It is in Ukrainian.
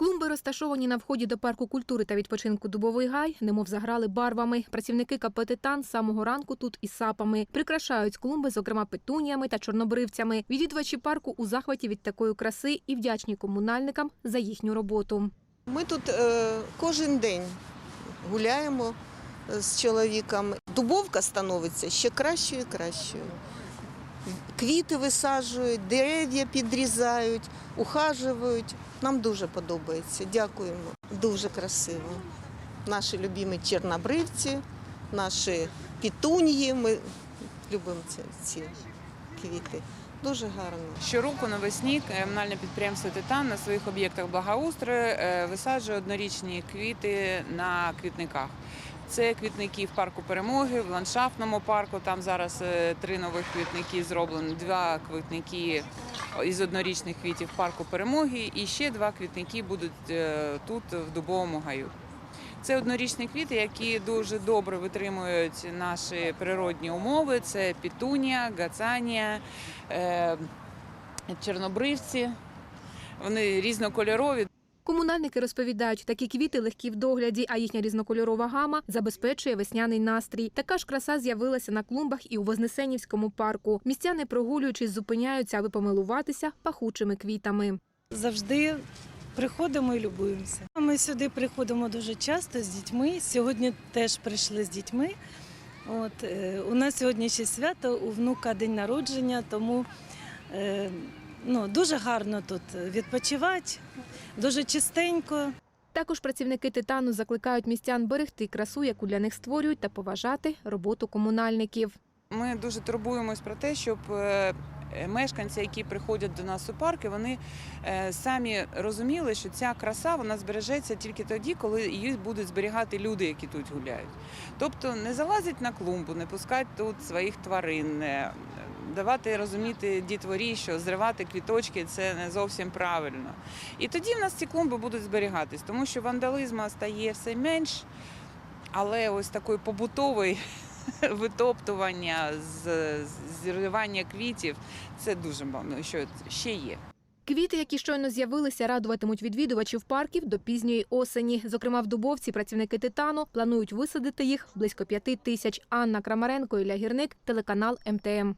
Клумби розташовані на вході до парку культури та відпочинку Дубовий гай, немов заграли барвами. Працівники КП «Титан» з самого ранку тут із сапами. Прикрашають клумби, зокрема петуніями та чорнобривцями. Відвідувачі парку у захваті від такої краси і вдячні комунальникам за їхню роботу. Ми тут е, кожен день гуляємо е, з чоловіком. Дубовка становиться ще кращою і кращою. Квіти висаджують, дерев'я підрізають, ухажують. Нам дуже подобається. Дякуємо. Дуже красиво. Наші любимі чорнобривці, наші пітуньї. Ми любимо ці, ці квіти. Дуже гарно. Щороку навесні комунальне підприємство Титан на своїх об'єктах благоустрою е, висаджує однорічні квіти на квітниках. Це квітники в парку перемоги, в ландшафтному парку. Там зараз е, три нових квітники зроблені, два квітники із однорічних квітів парку перемоги, і ще два квітники будуть е, тут, в дубовому гаю. Це однорічні квіти, які дуже добре витримують наші природні умови. Це пітунія, гацанія, е, чорнобривці. Вони різнокольорові. Комунальники розповідають, такі квіти легкі в догляді, а їхня різнокольорова гама забезпечує весняний настрій. Така ж краса з'явилася на клумбах і у Вознесенівському парку. Містяни, прогулюючись, зупиняються, аби помилуватися пахучими квітами. завжди приходимо і любуємося. Ми сюди приходимо дуже часто з дітьми. Сьогодні теж прийшли з дітьми. От, е, у нас сьогодні ще свято, у внука день народження, тому е, ну, дуже гарно тут відпочивати, дуже чистенько. Також працівники титану закликають містян берегти красу, яку для них створюють, та поважати роботу комунальників. Ми дуже турбуємось про те, щоб е, мешканці, які приходять до нас у парки, вони е, самі розуміли, що ця краса вона збережеться тільки тоді, коли її будуть зберігати люди, які тут гуляють. Тобто не залазять на клумбу, не пускати тут своїх тварин, е, давати розуміти дітворі, що зривати квіточки це не зовсім правильно. І тоді в нас ці клумби будуть зберігатись, тому що вандализму стає все менш, але ось такої побутової витоптування, зривання квітів це дуже мало, що ще є. Квіти, які щойно з'явилися, радуватимуть відвідувачів парків до пізньої осені. Зокрема, в Дубовці працівники титану планують висадити їх близько п'яти тисяч. Анна Крамаренко, Ілля Гірник, телеканал МТМ.